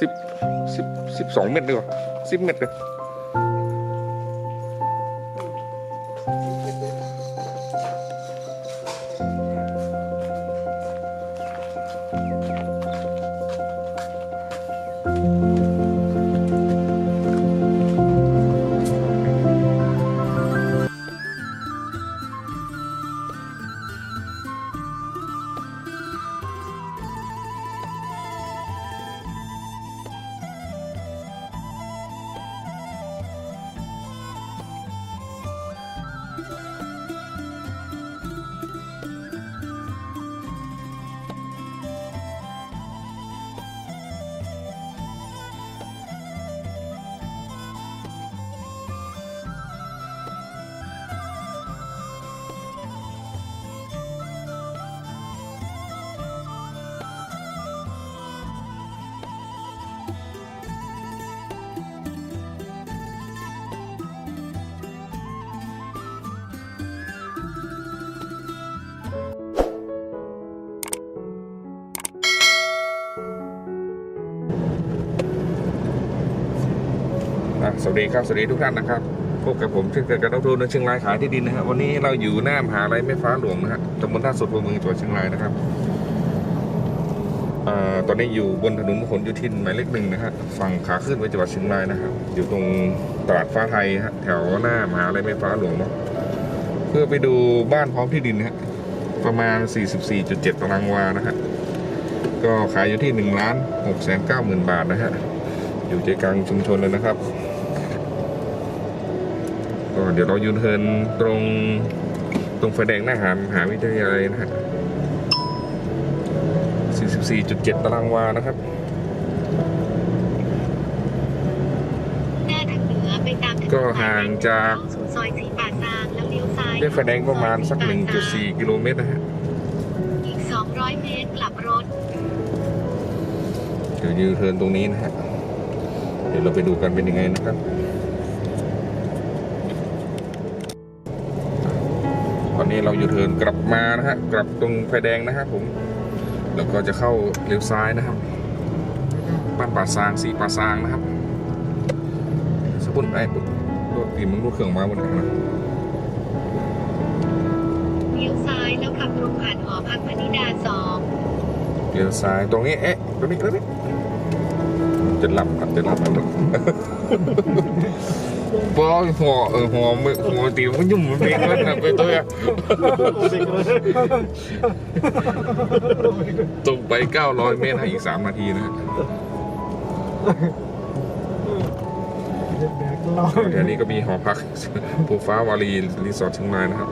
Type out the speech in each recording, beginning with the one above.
สิบสิบสิบสองเมตรดีกว่าสิบเมตรเลย สวัสดีครับ สวัสดีทุกท่านนะครับ พบกับผมเช่นเคยกับดรนเชียงรายขายที่ดินนะฮะวันนี้เราอยู่หน้ามหาลัยแม่ฟ้าหลวงนะฮะตำบลท่าสดอำเภอเมืองจังหวัดเชียงรายนะครับอตอนนี้อยู่บนถนนพหลโยธินหมายเลขหนึ่งนะฮะฝั่งขาขึ้นไปจังหวัดเชียงรายนะครับอยู่ตรงตลาดฟ้าไทยฮะแถวหน้ามหาลัยแม่ฟ้าหลวงเนาะเพื่อไปดูบ้านพร้อมที่ดินนะฮะประมาณ 44.7 ตารางวานะฮะก็ขายอยู่ที่1ล้าน6แสน9หมื่นบาทนะฮะอยู่ใจกลางชุมชนเลยนะครับ ก็เดี๋ยวเรายูเทิร์นตรงตรงไฟแดงหน้าหามหาวิทยาลัยนะฮะ 44.7 ตารางวานะครับหน้าทางเหนือไปตามถนนก็ห่างจากเข้สู่ซอยสีป่าซางแล้วเลี้ยวซ้ายแยกไฟแดงประมาณสัก 1.4 กิโลเมตรนะฮะ อีก 200 เมตรกลับรถ เดี๋ยวยูเทิร์นตรงนี้นะฮะ เดี๋ยวเราไปดูกันเป็นยังไงนะครับ นนี้เรายูเทิร์นกลับมานะฮะ กลับตรงไฟแดงนะครับผม แล้วก็จะเข้าเลี้ยวซ้ายนะครับ บ้านป่าซางสีป่าซางนะครับสมมุนไอ้ปุ๊บรถตีมันรถเครื่องมาบนไหนนะเลี้ยวซ้ายแล้วขับตรงผ่านหอพักพนิดาสองเลี้ยวซ้ายตรงนี้เอ๊ะตรงนี้ตรงนี้จะหลับครับจะหลับแล้ วพอหัวเออหัวมือหัวตีมันยุ่มมันเป็นแล้วนะไปตัวอะตรงไป900เมตรให้อีก3นาทีนะฮะแถวนี้ก็มีหอพักภูฟ้าวารีรีสอร์ทเชียงรายนะครับ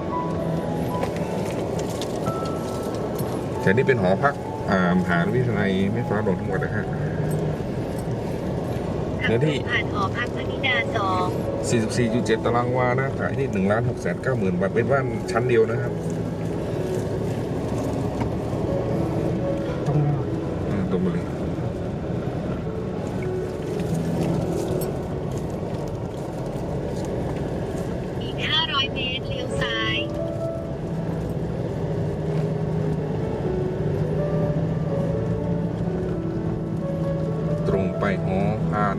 แถวนี้เป็นหอพักอามหาวิทยาลัยแม่ฟ้าหลวงทั้งหมดนะฮะขั เนื้อตที่รงผ่านหอพักพนิดาสอง44.7 ตารางวานะขายที่1ล้าน6แสน9หมื่นบาทเป็นบ้านชั้นเดียวนะครับ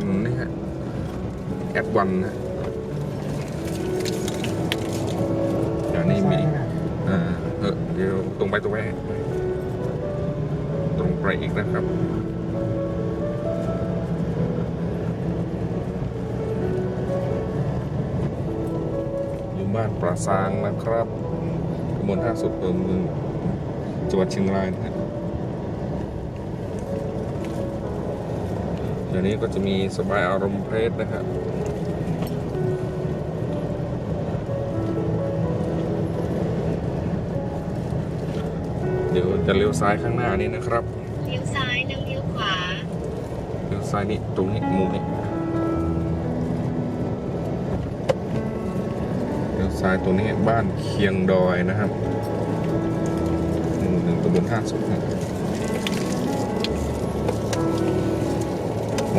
พานนี่ฮะแอดวันนะเดี๋ยวนี้มีอ่าเออเดี๋ยวตรงไปตรงไปตรงไปอีกนะครับอยู่บ้านปราซางนะครับตำบลท่าสุดอำเภอเมืองจังหวัดเชียงรายนะฮะ เดี๋ยวนี้ก็จะมีสบายอารมณ์เพลสนะครับเดี๋ยวจะเลี้ยวซ้ายข้างหน้านี้นะครับ เลี้ยวซ้ายแล้วเลี้ยวขวา เลี้ยวซ้ายนี่ตรงนี้มุมนี้เลี้ยวซ้ายตรงนี้บ้านเคียงดอยนะครับหมู่หนึ่งตำบลท่าสุด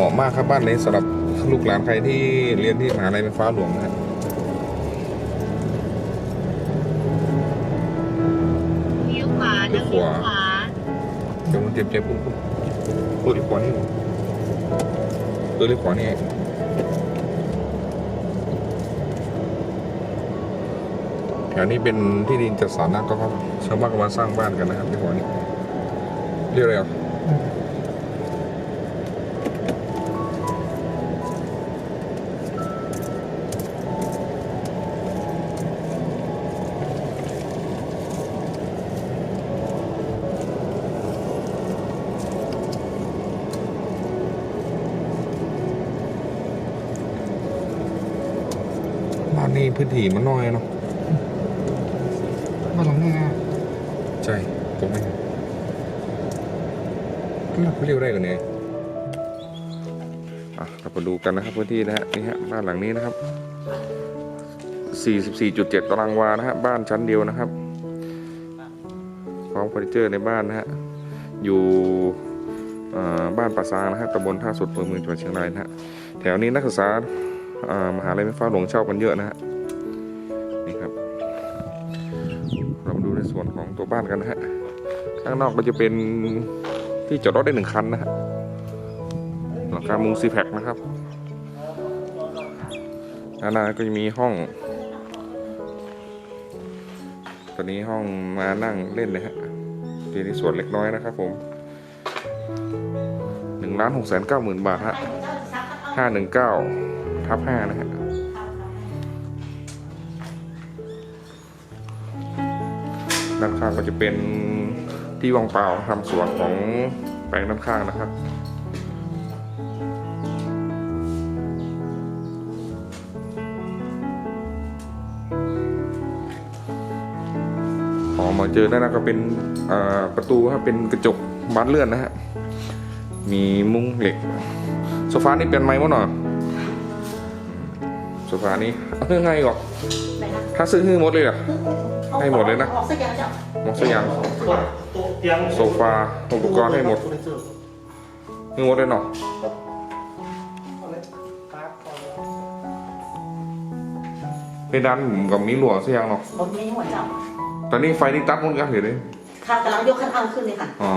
มาะมากครับบ้านนี้สำหรับลูกหลานใครที่เรียนที่มหาลัยไฟฟ้าหลวงนะครับเลี้ยวขวาแล้วเลี้ยวขวาเดี๋ยวมันเจ็บเจ็บปุ๊บปุ๊บปุ๊บอีกกว่านี้ตัวเล็กขวานี่เองแถวนี้เป็นที่ดินจัดสรรนะก็ครับชาวบ้านก็มาสร้างบ้านกันนะครับที่ขวานี้เรียกอะไรอะ นีมันน้อยเนาะบ้านหลังนี้นะใช่ตรงนี้เรียกได้กันเนี่ยอะเรามาดูกันนะครับพื้นที่นะฮะนี่ฮะบ้านหลังนี้นะครับ 44.7 ตารางวานะฮะบ้านชั้นเดียวนะครับพร้อมเฟอร์นิเจอร์ในบ้านนะฮะอยู่บ้านป่าซางนะฮะตำบลท่าสุดอำเภอเมืองจังหวัดเชียงรายนะฮะแถวนี้นักศึกษามหาลัยไฟฟ้าหลวงเช่ากันเยอะนะฮะ บ้านกันนะฮะ ข้างนอกก็จะเป็นที่จอดรถได้หนึ่งคันนะฮะหลังคามุงซีแพคนะครับด้านหน้าก็จะมีห้อง ตอนนี้ห้องมานั่งเล่นเลยฮะเป็นในส่วนเล็กน้อยนะครับผมหนึ่งล้านหกแสนเก้าหมื่นบาทฮะห้าหนึ่งเก้าทับห้านะฮะ ด้านข้างก็จะเป็นที่ว่างเปล่าทำสวนของแปลงด้านข้างนะครับออมาเจอด้านหน้าก็เป็นประตูครับเป็นกระจกบานเลื่อนนะฮะมีมุ้งเหล็กโซฟานี่เป็นไม้มั้งหน่อย โซฟานี้เอาเรื่องไงก่อนถ้าซื้อให้หมดเลยเหรอ ให้หมดเลยนะ ออกสักอย่างเจ้าหมดสักอย่างโต๊ะเตียงโซฟาอุปกรณ์ให้หมดให้หมดเลยเนาะเพดานผมกับมีหลวงสักอย่างเนาะบนนี้หัวเจ้าตอนนี้ไฟนี่ตัดหมดกันเห็นไหมค่ะกำลังยกคันเอาขึ้นเลยค่ะอ๋อ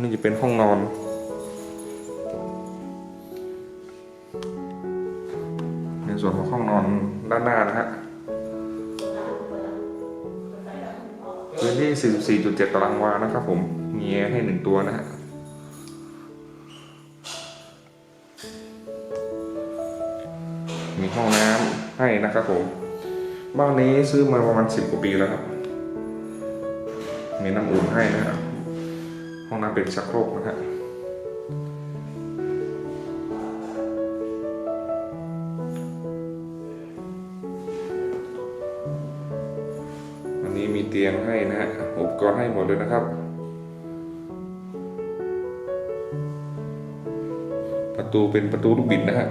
นี่จะเป็นห้องนอน ส่วนของห้องนอนด้านหน้านะฮะพื้นที่ 44.7 ตารางวานะครับผม มีแอร์ให้หนึ่งตัวนะฮะมีห้องน้ำให้นะครับผม บ้านนี้ซื้อมาประมาณ 10 กว่าปีแล้วครับ มีน้ำอุ่นให้นะฮะห้องน้ำเป็นชักโครกนะฮะ เตียงให้นะฮะอุปกรณ์ให้หมดเลยนะครับ ประตูเป็นประตูลูกบิดนะฮะ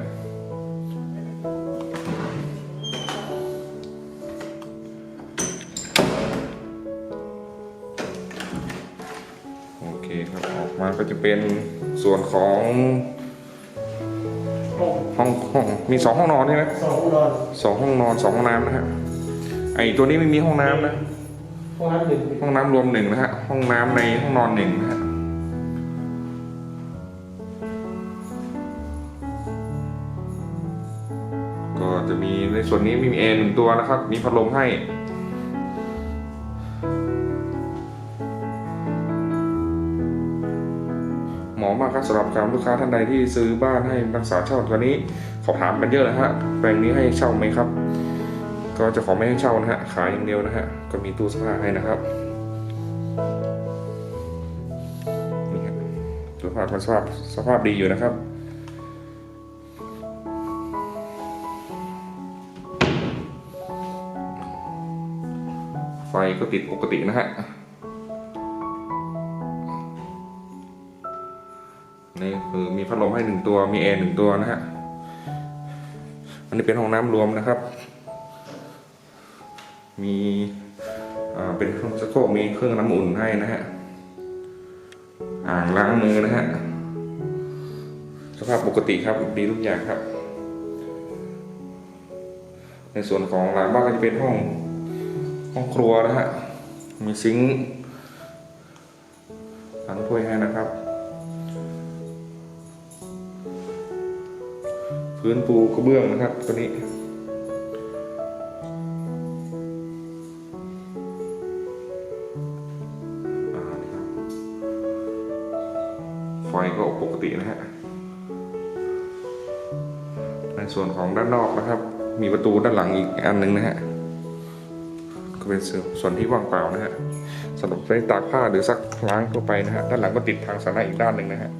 โอเคครับออกมาก็จะเป็นส่วนของห้องห้องมีสองห้องนอนใช่ไหมสองอุดรสองห้องนอนสองห้องน้ำนะฮะไอตัวนี้ไม่มีห้องน้ำนะ ห้องน้ำหนึ่งห้องน้ำรวมหนึ่งนะฮะ ห้องน้ำในห้องนอนหนึ่งนะฮะก็จะมีในส่วนนี้มีแอร์หนึ่งตัวนะครับ มีพัดลมให้หมอมากครับสำหรับการลูกค้าท่านใดที่ซื้อบ้านให้รักษาเช่าตัวนี้ขอถามกันเยอะนะฮะแปลงนี้ให้เช่าไหมครับ ก็จะขอไม่ให้เช่านะฮะขายอย่างเดียวนะฮะก็มีตู้เสื้อผ้าให้นะครับนี่ครับตู้เสื้อผ้าสภาพสภาพดีอยู่นะครับไฟก็ติดปกตินะฮะ นี่คือมีพัดลมให้หนึ่งตัว มีแอร์หนึ่งตัวนะฮะ อันนี้เป็นห้องน้ำรวมนะครับ มีเป็นเครื่องชักโครกมีเครื่องน้ำอุ่นให้นะฮะ อ่างล้างมือนะฮะ สภาพปกติครับดีทุกอย่างครับ ในส่วนของหลังบ้านก็จะเป็นห้องห้องครัวนะฮะ มีซิงค์ถ้วยให้นะครับ พื้นปูกระเบื้องนะครับตัวนี้ ตินะฮะในส่วนของด้านนอกนะครับ มีประตูด้านหลังอีกอันหนึ่งนะฮะก็เป็นส่วนที่ว่างเปล่านะฮะสำหรับใช้ตากผ้าหรือซักล้างทั่วไปนะฮะด้านหลังก็ติดทางสาระอีกด้านหนึ่งนะฮะ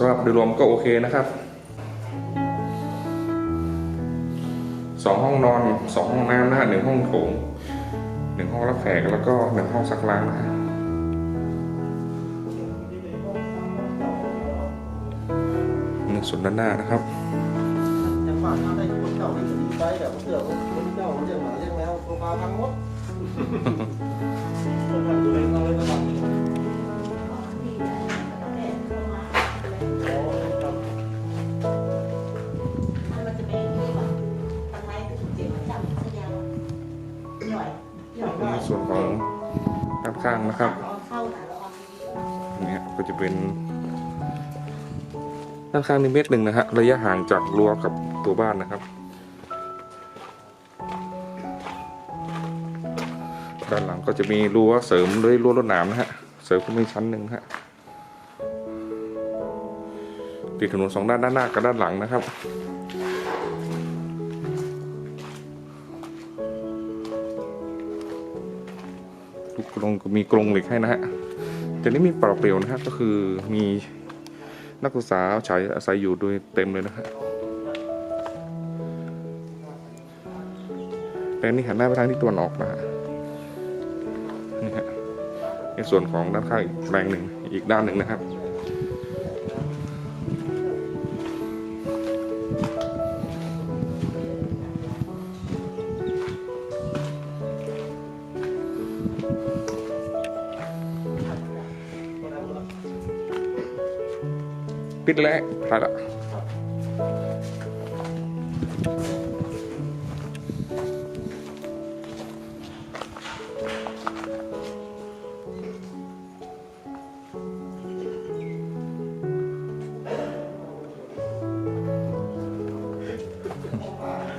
สำหรับโดยรวมก็โอเคนะครับสองห้องนอนสองห้องน้ำนะฮะหนึ่งห้องโถงหนึ่งห้องรับแขกแล้วก็หนึ่งห้องซักล้างนะฮะนี่ส่วนด้านหน้านะครับจะฝากมาได้คนเก่าที่ดีไปแบบเสือคนเก่าเรียกหมาเรียกแมวตัวปลาทั้งหมด ข้างนะครับนาแล้วอะเนี่ก็จะเป็น ด้านข้างนี่เมตรหนึ่งนะฮะระยะห่างจากรั้วกับตัวบ้านนะครับ ด้านหลังก็จะมีรั้วเสริมด้วยรั้วรวดหนามนะฮะเสริมขึ้นมาอีกชั้นหนึ่งฮะติดถนนสองด้านด้านหน้ากับด้านหลังนะครับ กรงมีกรงเหล็กให้นะฮะแต่นี่มีเปล่าเปลี่ยวนะฮะก็คือมีนักศึกษาใช้อาศัยอยู่โดยเต็มเลยนะฮะแปลงนี้หันหน้าไปทางที่ตะวันออกนะฮะนี่ฮะในส่วนของด้านข้างอีกแปลงหนึ่งอีกด้านหนึ่งนะครับ ปิดแล้วถ่ายละ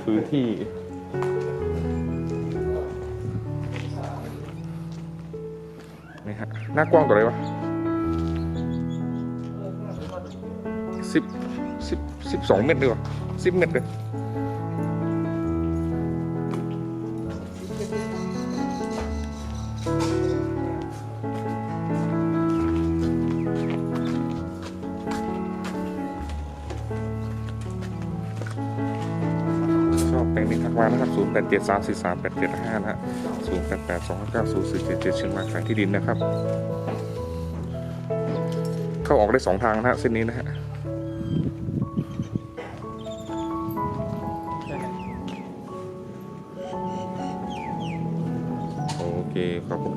พื้นที่นี่ฮะหน้ากว้างต่ออะไรวะ สิบสองเมตรดีกว่าสิบเมตรเลยชอบแปลงนี้ทักมานะครับ 0 8 7 3 4 3 8 7 5 นะฮะ 0 8 8 2 9 0 4 7 7เชียงรายขายที่ดินนะครับ เข้าออกได้สองทางนะฮะ เส้นนี้นะฮะ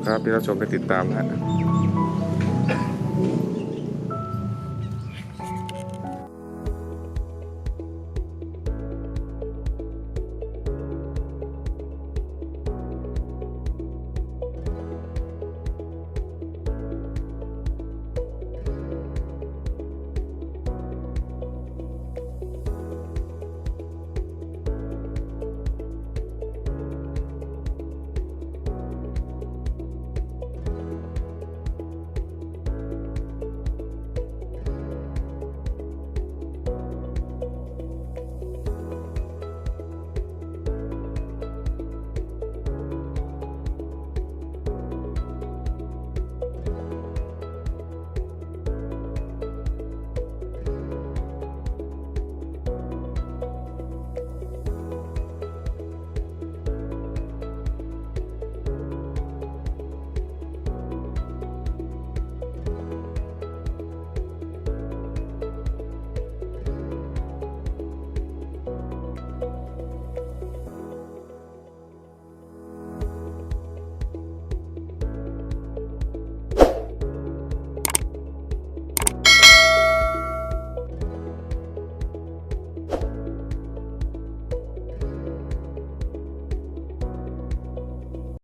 ครับที่รับชมและติดตามนะ